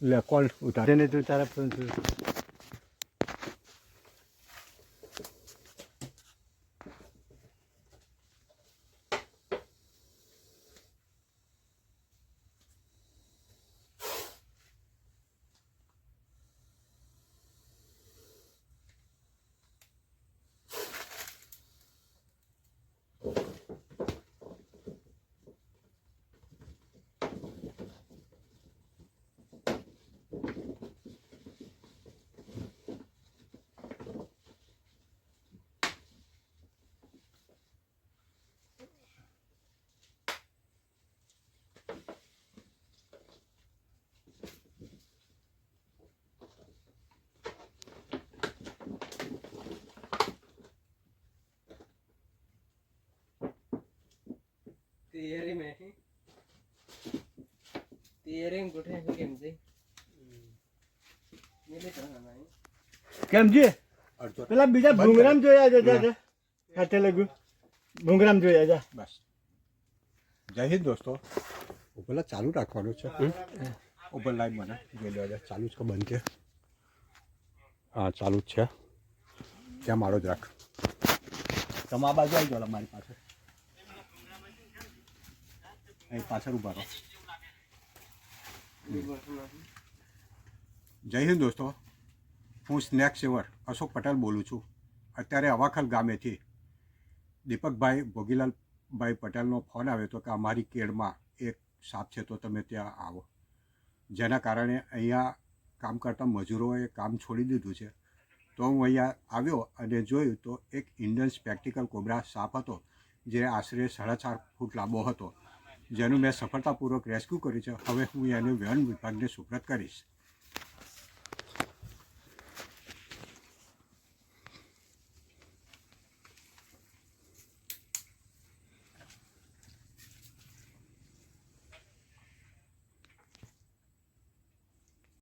લે કોલ ઉતાર તેને તું તારા ફોન છું તૈયારી મેં તૈયારી ગોઠે છે કેમ છે મેલે કરવાના હે કેમ છે અડધો પેલા બીજા ભૂંગરામ જોયા છે જા હાથે લગુ ભૂંગરામ જોયા જા બસ જય હિન્દ દોસ્તો પેલા ચાલુ રાખવાનું છે ઉપર લાઈવ મને જોઈ લેવા ચાલુ છે કે બંધ છે હા ચાલુ જ છે ત્યાં મારો જ રાખ તમે આ બાજુ આવી જાઓ મારી પાસે અહીં પાછળ ઊભા રહો. જય હિન્દ દોસ્તો. હું સ્નેક સેવર અશોક પટેલ બોલું છું. અત્યારે અવાખલ ગામેથી દીપકભાઈ ભોગીલાલભાઈ પટેલનો ફોન આવ્યો હતો કે અમારી કેળમાં એક સાપ છે તો તમે ત્યાં આવો. જેના કારણે અહીંયા કામ કરતા મજૂરોએ કામ છોડી દીધું છે. તો હું અહીંયા આવ્યો અને જોયું તો એક ઇન્ડિયન સ્પેક્ટિકલ કોબ્રા સાપ હતો જે આશરે સાડા ચાર ફૂટ લાંબો હતો. જેનું મેં સફળતાપૂર્વક રેસ્ક્યુ કર્યું છે. હવે હું એનું વન વિભાગને સુપ્રત કરીશ.